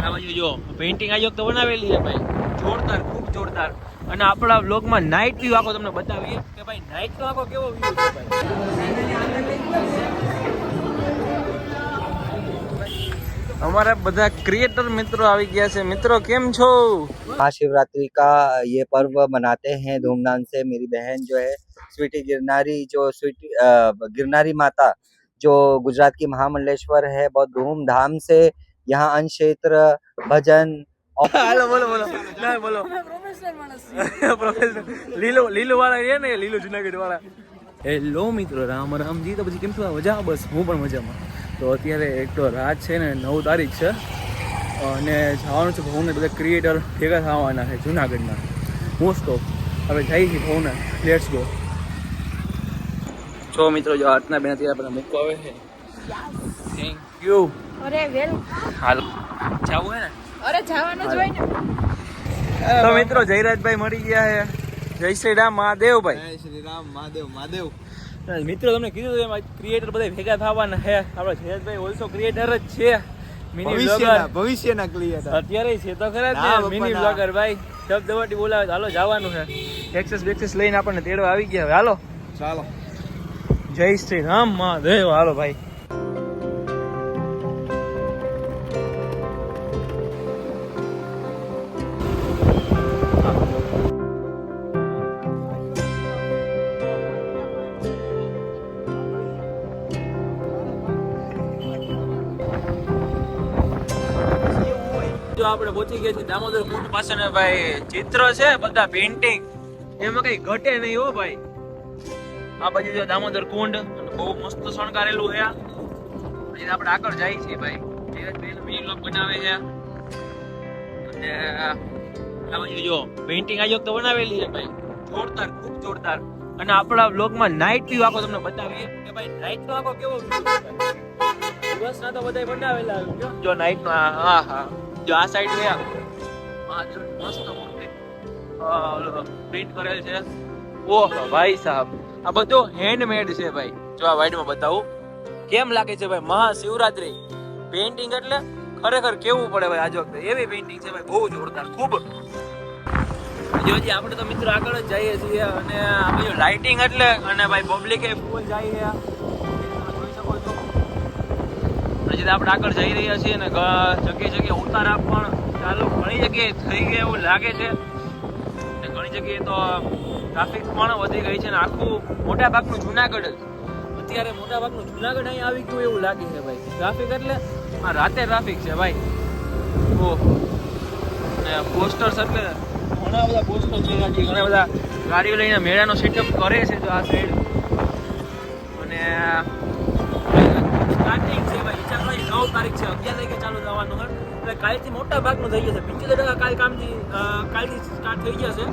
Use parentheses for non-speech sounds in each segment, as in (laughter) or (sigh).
આ બાજુ જો પેઇન્ટિંગ આ તો બનાવેલી છે ભાઈ જોરદાર ખૂબ જોરદાર અને આપણા વ્લોગમાં નાઇટ વ્યૂ આખો તમને બતાવીએ કે ભાઈ નાઇટ નો આખો કેવો વ્યૂ છે ભાઈ અમારા બધા ક્રિએટર મિત્રો આવી ગયા છે મિત્રો કેમ છો महाशिवरात्रि का ये पर्व मनाते हैं धूमधाम से मेरी बहन जो है स्वीटी गिरनारी जो स्वीटी अ, गिरनारी माता जो गुजरात की महामंडलेश्वर है बहुत धूमधाम से यहाँ अन्न क्षेत्र भजन હાલો બોલો બોલો ના બોલો પ્રોફેસર લીલો લીલો વાળા છે ને લીલો જુનાગઢ વાળા હેલો મિત્રો રામ રામજી તો પછી કેમ છો મજા બસ હું પણ મજામાં તો અત્યારે એક તો રાત છે ને નવ તારીખ છે અને જવાનું છે ભાવને બધા ક્રિએટર ભેગા થવાના છે જુનાગઢના મોસ્ટ ઓફ હવે જઈએ છીએ ભાવને લેટ્સ ગો છો મિત્રો જો આર્ટના બેન અત્યારે આપણે મૂકવા આવે છે થેન્ક યુ અરે વેલ. હાલ. જાવું ને? અરે જવાનું જ હોય ને. તો મિત્રો જયરાજભાઈ મળી ગયા છે જય શ્રી રામ મહાદેવભાઈ જય શ્રી રામ મહાદેવ મહાદેવ. મિત્રો તમને કીધું એમ ક્રિએટર બધા ભેગા થવાના છે આપણે જયરાજભાઈ ઓલસો ક્રિએટર જ છે. મિની બ્લોગર ભવિષ્યના ક્રિએટર અત્યારે છે તો ખરા જ મિની બ્લોગર ભાઈ. શબ્દ દવાટી બોલાવે હાલો જવાનું છે એક્સેસ બેક્સેસ લઈને આપણને તેડવા આવી ગયા હાલો. ચાલો. જય શ્રી રામ મહાદેવ. હાલો ભાઈ. પહોંચી ગયા છે દામોદર કુંડ પાસે ને ભાઈ ચિત્ર છે, બધા પેઇન્ટિંગ એમાં કઈ ઘટે નહીં હો ભાઈ. આ બાજુ જો દામોદર કુંડ બહુ મસ્ત શણગારેલું છે પછી આપણે આગળ જાય છે ભાઈ. બનાવે છે. જો પેઇન્ટિંગ આ તો બનાવેલી છે ભાઈ. જોરદાર, ખૂબ જોરદાર. અને આપણા બ્લોગમાં નાઇટ વ્યૂ આખો બતાવીએ. કે ભાઈ નાઇટ નો આખો કેવો દિવસ ના તો બધા બનાવેલા જો નાઇટ નો હા હા. આ સાઈડ છે મસ્ત પ્રિન્ટ કરેલ છે. ઓહો, ભાઈ સાહેબ. આ બધું હેન્ડમેડ છે ભાઈ. જો આ વાઈડમાં બતાવું. કેમ લાગે છે ભાઈ? મહાશિવરાત્રી. પેઇન્ટિંગ એટલે ખરેખર કેવું પડે ભાઈ આજ વખતે એવી પેઇન્ટિંગ છે ભાઈ. બહુ જોરદાર, ખૂબ. જો હજી આપણે તો મિત્રો આગળ જ જઈએ છીએ અને લાઇટિંગ એટલે અને ભાઈ પબ્લિક ફૂલ જાય હજી આપણે આગળ જઈ રહ્યા છીએ અને જગ્યાએ જગ્યાએ ઉતારા પણ ચાલુ ઘણી જગ્યાએ થઈ ગયા એવું લાગે છે. ને ઘણી જગ્યાએ તો ટ્રાફિક પણ વધી ગઈ છે અને આખું મોટા ભાગનું જુનાગઢ અત્યારે મોટા ભાગનું જુનાગઢ અહીં આવી ગયું એવું લાગે છે ભાઈ. ટ્રાફિક એટલે આ રાતે ટ્રાફિક છે ભાઈ. ઓહો. અને પોસ્ટર્સ એટલે ઘણા બધા પોસ્ટર છે ઘણા બધા ગાડીઓ લઈને મેળાનો સેટઅપ કરે છે તો આ સાઈડ અને સ્ટાર્ટિંગ છે ભાઈ નવ તારીખ છે, અગિયાર તારીખે ચાલુ થવાનું હોય એટલે કાલથી મોટા ભાગનું થઈ જશે. પંચોતેર ટકા કાલ કામથી કાલથી સ્ટાર્ટ થઈ જશે.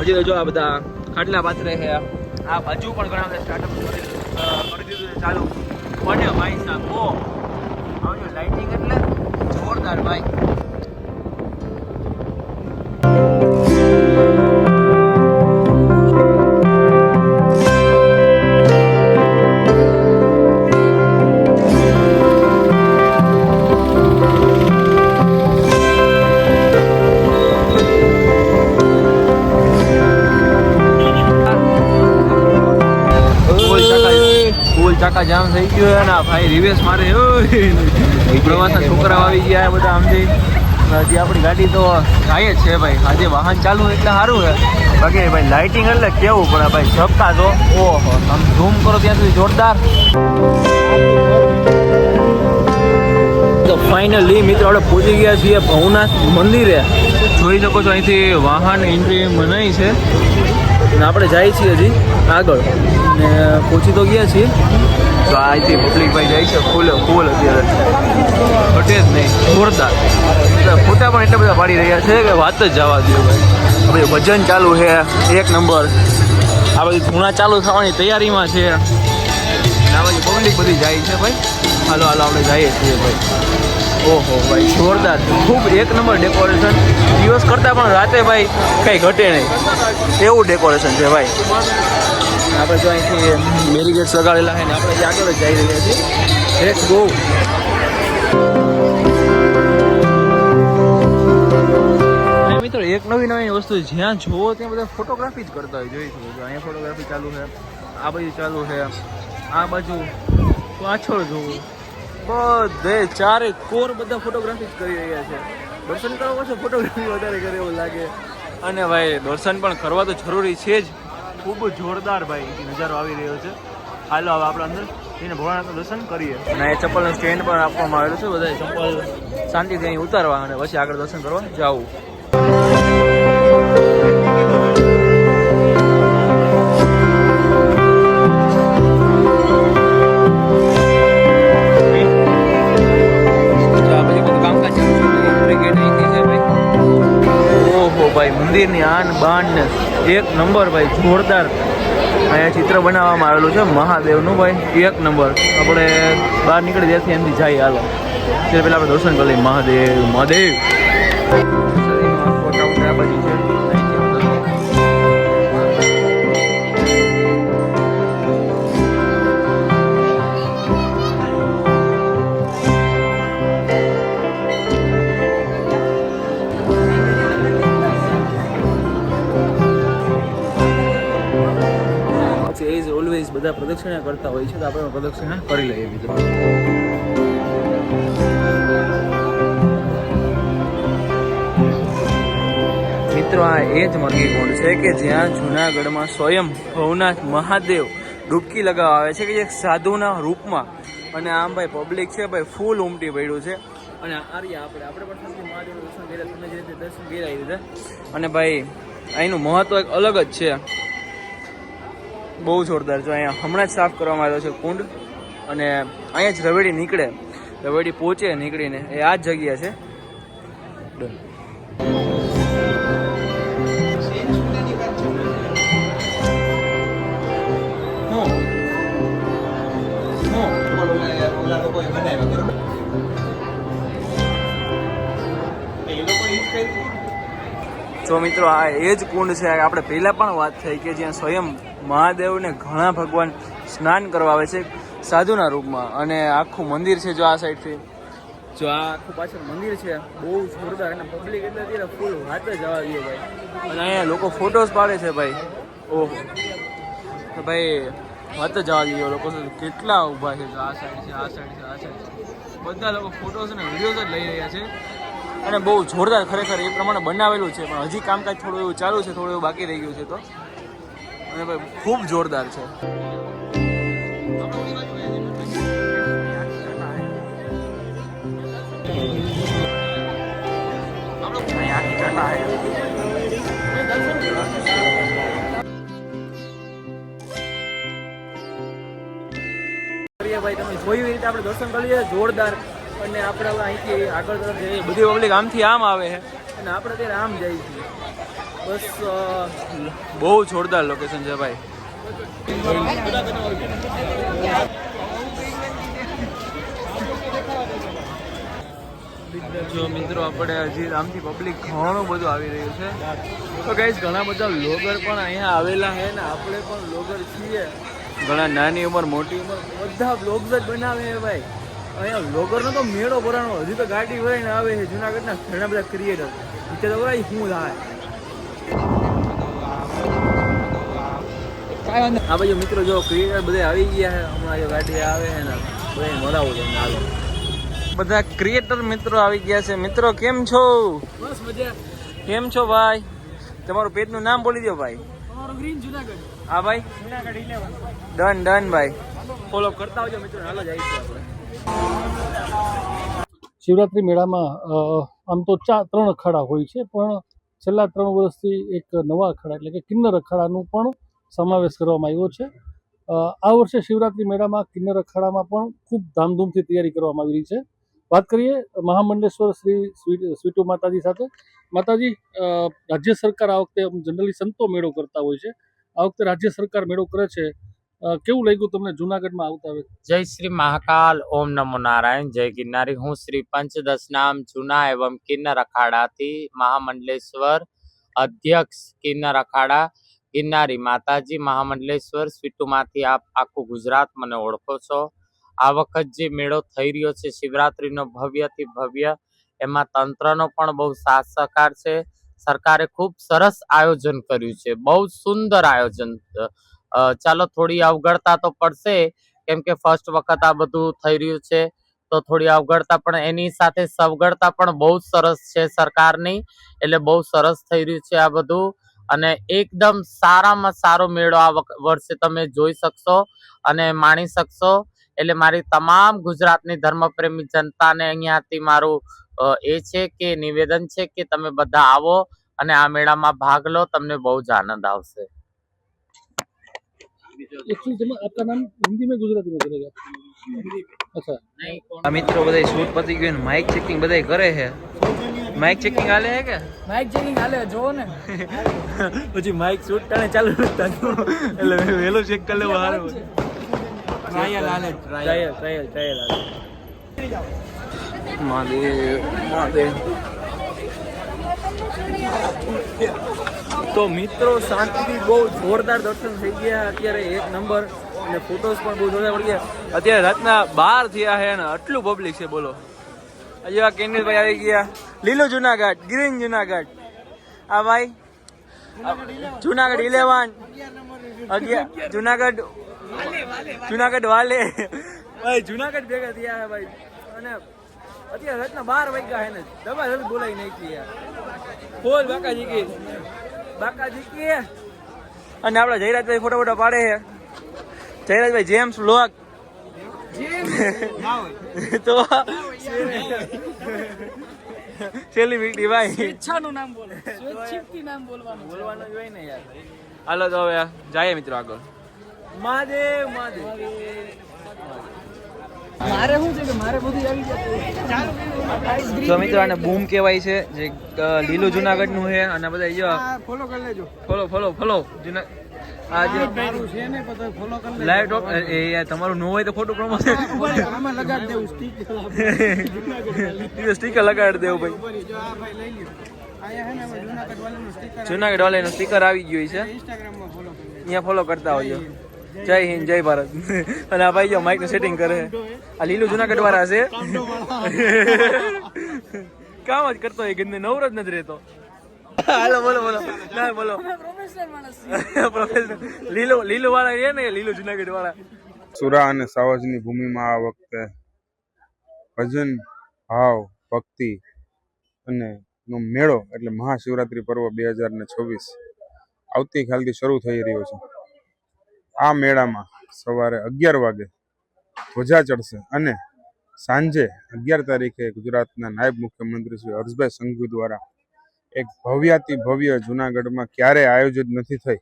હજી તો જો આ બધા ખાટલા પાત્ર છે. આ બાજુ પણ ઘણા બધા સ્ટાર્ટઅપ કરી દીધું છે. ચાલુ. બને ભાઈ સાહેબ, ઓ. લાઇટિંગ એટલે જોરદાર ભાઈ. ને, ભાઈ રિવેસ મારે પ્રવાસના છોકરાઓ આવી ગયા બધા આમથી હજી આપણી ગાડી તો થાય જ છે, ભાઈ. આજે વાહન ચાલુ એટલે સારું છે. બાકી ભાઈ લાઇટિંગ એટલે કેવું? પણ ભાઈ, ઝબકા તો ઓહો, આમ ઝૂમ કરો ત્યાં સુધી જોરદાર. તો ફાઇનલી મિત્રો, આપણે પહોંચી ગયા છીએ ભવનાથ મંદિરે. જોઈ શકો છો અહીંથી વાહન એન્ટ્રી મનાઈ છે. અને આપણે જાય છીએ હજી આગળ. ને પહોંચી તો ગયા છીએ. તો અહીંથી પબ્લિક ભાઈ જાય છે, ફૂલ ફૂલ અત્યારે. ઘટે જ નહીં, જોરદાર. ફોટા પણ એટલા બધા પાડી રહ્યા છે કે વાત જ જવા દો ભાઈ. હવે વજન ચાલુ છે, એક નંબર. આ બધી ધૂણા ચાલુ થવાની તૈયારીમાં છે. આ બધી પબ્લિક બધી જાય છે ભાઈ. હાલો હાલો, આપણે જઈએ છીએ ભાઈ. ઓહો, ભાઈ, જોરદાર. ખૂબ એક નંબર ડેકોરેશન. દિવસ કરતાં પણ રાતે ભાઈ કંઈ ઘટે નહીં. એવું ડેકોરેશન છે ભાઈ. આપણે જો અહીંથી બેરીગેટ્સ સગાડેલા છે ને આપણે જે આગળ જ જઈ રહ્યા છીએ. લેટ્સ ગો નવી નવી વસ્તુ જ્યાં જોવો ત્યાં બધા ફોટોગ્રાફી જ કરતા હોય. જોઈ શકો અહીંયા ફોટોગ્રાફી ચાલુ છે. આ બાજુ ચાલુ છે. આ બાજુ પાછળ જોવું બધે ચારે કોર બધા ફોટોગ્રાફી જ કરી રહ્યા છે. દર્શન કરવા પછી ફોટોગ્રાફી વધારે કરે એવું લાગે. અને ભાઈ, દર્શન પણ કરવા તો જરૂરી છે જ. ખૂબ જોરદાર ભાઈ નજારો આવી રહ્યો છે. હાલો હવે આપણે અંદર જઈને ભગવાનના દર્શન કરીએ. અને એ ચપ્પલનું સ્ટેન્ડ પણ આપવામાં આવેલું છે બધા ચપ્પલ શાંતિથી અહીં ઉતારવા અને પછી આગળ દર્શન કરવા જવું. મંદિરની આન બાન એક નંબર ભાઈ, જોરદાર અહીંયા ચિત્ર બનાવવામાં આવેલું છે. મહાદેવનું ભાઈ, એક નંબર. આપણે બહાર નીકળી ત્યાંથી એમથી જઈએ હાલો. ત્યારે પહેલાં આપણે દર્શન કરી લઈએ. મહાદેવ મહાદેવ. પ્રદક્ષિણા કરતા હોય છે, તો આપણે પ્રદક્ષિણા કરી લઈએ બીજું. મિત્રો, આ એ જ મરઘી કુંડ છે કે જ્યાં જુનાગઢમાં સ્વયં ભવનાથ મહાદેવ ડૂબકી લગાવવા આવે છે, કે એક સાધુના રૂપમાં. અને આમ ભાઈ પબ્લિક છે ભાઈ ફૂલ ઉમટી પડ્યું છે. અને આ રહ્યા આપણે. આપણે પણ મહાદેવનું દર્શન કર્યા જે રીતે દર્શન કર્યા અને ભાઈ, અહીંનું મહત્વ એક અલગ જ છે. બહુ જોરદાર. જો અહીંયા હમણાં જ સાફ કરવામાં આવ્યો છે કુંડ અને અહીંયા જ રવેડી નીકળે. રવેડી પહોંચે નીકળીને. એ આ જ જગ્યા છે? જો મિત્રો, આ એ જ કુંડ છે. આપણે પહેલાં પણ વાત થઈ કે જ્યાં સ્વયં મહાદેવને ઘણા ભગવાન સ્નાન કરવા આવે છે સાધુના રૂપમાં. અને આખું મંદિર છે જો આ સાઈડથી. જો આ આખું પાછળ મંદિર છે, બહુ જોરદાર અને પબ્લિક એટલે અત્યારે ફૂલ વાત જ જવા દઈએ ભાઈ. અને અહીંયા લોકો ફોટોસ પાડે છે ભાઈ. ઓહો. તો ભાઈ, વાત જ જવા દઈએ લોકો કેટલા ઊભા છે આ સાઈડ છે, આ સાઈડ છે, આ સાઈડ છે. બધા લોકો ફોટોસ અને વિડીયોઝ જ લઈ રહ્યા છે. અને બહુ જોરદાર ખરેખર એ પ્રમાણે બનાવેલું છે. પણ હજી કામકાજ થોડું એવું ચાલુ છે, થોડું એવું બાકી રહી ગયું છે તો. અને ખૂબ જોરદાર છે. ભાઈ, તમે જોયું રીતે આપણે દર્શન કરી જોરદાર. અને આપણે અહીંથી આગળ તરફ જઈએ. બધી પબ્લિક આમથી આમ આવે છે. અને આપણે અત્યારે આમ જઈએ છીએ. બસ બહુ જોરદાર લોકેશન છે ભાઈ. જો મિત્રો, આપણે હજી આમથી પબ્લિક ઘણું બધું આવી રહ્યું છે. તો ગાઈઝ ઘણા બધા લોગર પણ અહીંયા આવેલા છે ને આપણે પણ લોગર છીએ. ઘણા નાની ઉંમર, મોટી ઉંમર, બધા બ્લોગ્સ જ બનાવે છે ભાઈ. અહીંયા બ્લોગરનો તો મેળો ભરાણો, હજી તો ગાડી ભરાઈને આવે છે, જુનાગઢના ઘણા બધા ક્રિએટર રીતે તો ભાઈ શું થાય. આ બાજુ મિત્રો જો ક્રિએટર બધા આવી ગયા છે. હમણાં જો ગાડી આવે છે ને બધા મળાવું છે હાલો. બધા ક્રિએટર મિત્રો આવી ગયા છે. મિત્રો કેમ છો? બસ મજા. કેમ છો ભાઈ? તમારું પેજનું નામ બોલી દો ભાઈ. ગ્રીન જુનાગઢ. હા ભાઈ. જુનાગઢ ઇલેવન ડન ડન ભાઈ. ફોલો કરતા આવજો મિત્રો હાલો જઈશું આપણે. શિવરાત્રિ મેળામાં આમ તો ચાર ત્રણ અખાડા હોય છે પણ છેલ્લા ત્રણ વર્ષથી એક નવા અખાડા એટલે કે કિન્નર અખાડાનું પણ સમાવેશ કરવામાં આવ્યો છે. આ વર્ષે શિવરાત્રિ મેળામાં કિન્નર અખાડામાં પણ ખૂબ ધામધૂમથી તૈયારી કરવામાં આવી રહી છે. વાત કરીએ મહામંડલેશ્વર શ્રી સ્વી- સ્વીટુ માતાજી સાથે. માતાજી રાજ્ય સરકાર આ વખતે જનરલી સંતો મેળો કરતા હોય છે. આ વખતે રાજ્ય સરકાર મેળો કરે છે કેવું લાગ્યું તમને જુનાગઢમાં આવતા હવે જય શ્રી મહાકાલ, ઓમ નમો નારાયણ, જય ગિરનારી. હું શ્રી પંચદશ નામ જૂના એવમ કિન્નર અખાડાથી મહામંડલેશ્વર અધ્યક્ષ કિન્નર અખાડા, ગિરનારી માતાજી, મહામંડલેશ્વર સ્વીટુમાંથી આપ આખું ગુજરાત મને ઓળખો છો. આ વખત જે મેળો થઈ રહ્યો છે, શિવરાત્રીનો ભવ્યથી ભવ્ય, એમાં તંત્રનો પણ બહુ સાથ સહકાર છે. સરકારે ખૂબ સરસ આયોજન કર્યું છે, બહુ સુંદર આયોજન ચાલો થોડી અવગણતા તો પડશે, કેમ કે ફર્સ્ટ વખત આ બધું થઈ રહ્યું છે. તો થોડી અવગણતા પણ એની સાથે સવગડતા પણ બહુ સરસ છે સરકારની, એટલે બહુ સરસ થઈ રહ્યું છે આ બધું. અને એકદમ સારામાં સારો મેળો આ વર્ષે તમે જોઈ શકશો અને માણી શકશો. એટલે મારી તમામ ગુજરાતની ધર્મપ્રેમી જનતાને અહીંયાથી મારું એ છે કે નિવેદન છે કે તમે બધા આવો અને આ મેળામાં ભાગ લો, તમને બહુ જ આનંદ આવશે. આપકા નામ? હિન્દી મેં ગુજરાતી મેં ચલેગા અચ્છા. આ મિત્રો બધા શૂટ પતી ગયું ને માઇક ચેકિંગ બધાય કરે છે. માઇક ચેકિંગ હાલે હે કે? માઇક ચેકિંગ હાલે જો ને. (laughs) પછી માઇક શૂટ ટાણે ચાલુ એટલે વેલો ચેક કરી લેવો હારું. ટ્રાયલ હાલે ટ્રાયલ ટ્રાયલ ટ્રાયલ હાલે. મહાદેવ મહાદેવ. તો મિત્રો શાંતિથી બહુ જોરદાર દર્શન થઈ ગયા. અત્યારે એક નંબર અને ફોટોસ પણ બહુ જોરદાર પડી ગયા. અત્યારે રાતના બાર થયા છે અને આટલું પબ્લિક છે, બોલો. હજી આ કેન્દ્રભાઈ આવી ગયા. લીલું જુનાગઢ ગ્રીન જુનાગઢ. આ ભાઈ, જુનાગઢ ઇલેવન અગિયાર, જુનાગઢ જુનાગઢ વાલે. ભાઈ, જુનાગઢ ભેગા થયા ભાઈ. અને અત્યારે રાતના બાર વાગ્યા છે ને દબા દબી બોલાઈ નાખી યાર બોલ બાકાજી કી. અને આપડે જયરાજભાઈ ફોટો ફોટો પાડે છે. જયરાજભાઈ જેમ્સ લોક. (laughs) તો સેલિબ્રિટી ભાઈ. નામ બોલો. નામ બોલવાનું બોલવાનું જ ને યાર. હાલો તો હવે જાય મિત્રો આગળ. મહાદેવ મહાદેવ. તો મિત્રો આને બૂમ કહેવાય છે જે લીલું જુનાગઢનું છે અને બધા જો ફોલો કરી લેજો. Follow follow follow. જુના લાઈવ ટોપ એ તમારું ન હોય તો ખોટું પ્રમોશન આમાં લગાડી દેવું સ્ટીક સ્ટીકર લગાડી દેવું ભાઈ. જો આ ભાઈ લઈ લ્યો. જુનાગઢ વાળાનું સ્ટીકર આવી ગયું છે. અહીંયા ફોલો કરતા હોઈએ જય હિન્દ જય ભારત. અને આ ભાઈ જો માઇકનું સેટિંગ કરે. આ લીલું જુનાગઢ વાળા છે. કામ જ કરતો હોય ગંદે નવરો જ નથી રહેતો. હાલો બોલો બોલો. ના બોલો. પ્રોફેસર લીલો લીલો વાળા એ ને લીલો જુનાગઢ વાળા. સુરા અને સાવજની ભૂમિમાં આ વખતે ભજન ભાવ ભક્તિ અને નો મેળો એટલે મહાશિવરાત્રિ પર્વ બે હજાર ને છવ્વીસ આવતીકાલથી શરૂ થઈ રહ્યો છે. આ મેળામાં સવારે અગિયાર વાગે ધ્વજા ચડશે અને સાંજે અગિયાર તારીખે ગુજરાતના નાયબ મુખ્યમંત્રી શ્રી હર્ષભાઈ સંઘવી દ્વારા એક ભવ્યાતિ ભવ્ય જુનાગઢમાં ક્યારેય આયોજિત નથી થઈ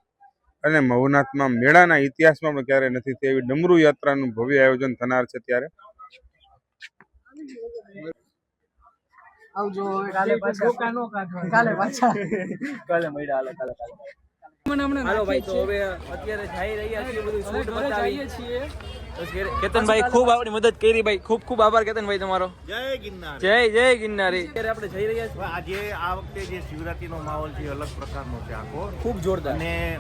અને મવનાથમાં મેળાના ઇતિહાસમાં પણ ક્યારે નથી થઈ એવી ડમરુ યાત્રાનું ભવ્ય આયોજન થનાર છે ત્યારે? આવજો કાલે પાછા. કાલે પાછા. કાલે મળ્યા કાલે કાલે. કેતનભાઈ ખૂબ આપણી મદદ કરી ભાઈ. ખૂબ ખૂબ આભાર કેતનભાઈ તમારો. જય ગિરનાર. જય જય ગિરનારી. અત્યારે આપણે જઈ રહ્યા છીએ. આજે આ વખતે જે શિવરાત્રીનો માહોલ છે અલગ પ્રકારનો છે આખો. ખૂબ જોરદાર. અને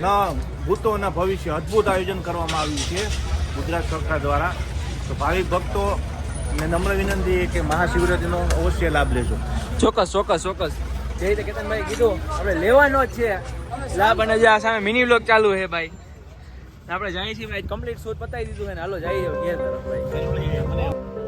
ના ભૂતો ન ભવિષ્ય અદ્ભુત આયોજન કરવામાં આવ્યું છે ગુજરાત સરકાર દ્વારા. તો ભાવિક ભક્તો ને નમ્ર વિનંતી કે મહાશિવરાત્રીનો અવશ્ય લાભ લેજો. ચોક્કસ ચોક્કસ ચોક્કસ. જે રીતે કેતનભાઈ કીધું. આપણે લેવાનો જ છે. લાભ અને જે આ સામે મિની બ્લોક ચાલુ છે ભાઈ. આપણે જઈએ છીએ કમ્પ્લીટ શોધ પતાવી દીધું ને હાલો જઈએ તરફ ભાઈ.